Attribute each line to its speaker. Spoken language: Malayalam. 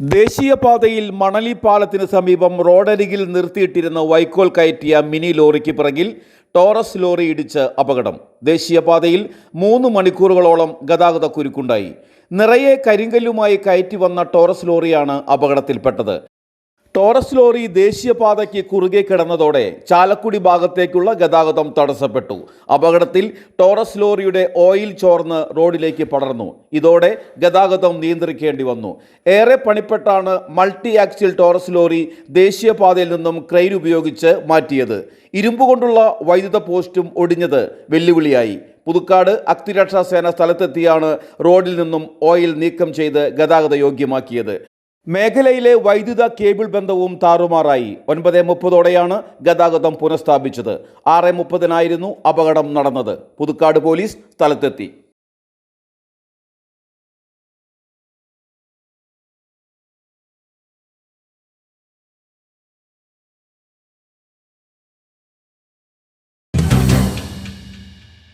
Speaker 1: ദേശീയപാതയിൽ മണലി പാലത്തിന് സമീപം റോഡരികിൽ നിർത്തിയിട്ടിരുന്ന വൈക്കോൽ കയറ്റിയ മിനി ലോറിക്ക് പിറകിൽ ടോറസ് ലോറി ഇടിച്ച് അപകടം. ദേശീയപാതയിൽ മൂന്ന് മണിക്കൂറുകളോളം ഗതാഗത കുരുക്കുണ്ടായി. നിറയെ കരിങ്കല്ലുമായി കയറ്റി വന്ന ടോറസ് ലോറിയാണ് അപകടത്തിൽപ്പെട്ടത്. ടോറസ് ലോറി ദേശീയപാതയ്ക്ക് കുറുകെ കിടന്നതോടെ ചാലക്കുടി ഭാഗത്തേക്കുള്ള ഗതാഗതം തടസ്സപ്പെട്ടു. അപകടത്തിൽ ടോറസ് ലോറിയുടെ ഓയിൽ ചോർന്ന് റോഡിലേക്ക് പടർന്നു. ഇതോടെ ഗതാഗതം നിയന്ത്രിക്കേണ്ടി വന്നു. ഏറെ പണിപ്പെട്ടാണ് മൾട്ടി ആക്സിൽ ടോറസ് ലോറി ദേശീയപാതയിൽ നിന്നും ക്രെയിൻ ഉപയോഗിച്ച് മാറ്റിയത്. ഇരുമ്പ് കൊണ്ടുള്ള വൈദ്യുത പോസ്റ്റും ഒടിഞ്ഞത് വെല്ലുവിളിയായി. പുതുക്കാട് അഗ്നിരക്ഷാ സേന സ്ഥലത്തെത്തിയാണ് റോഡിൽ നിന്നും ഓയിൽ നീക്കം ചെയ്ത് ഗതാഗത യോഗ്യമാക്കിയത് മേഖലയിലെ വൈദ്യുത കേബിൾ ബന്ധവും താറുമാറായി. ഒൻപത് മുപ്പതോടെയാണ് ഗതാഗതം പുനഃസ്ഥാപിച്ചത്. ആറ് മുപ്പതിനായിരുന്നു അപകടം നടന്നത്. പുതുക്കാട് പോലീസ് സ്ഥലത്തെത്തി.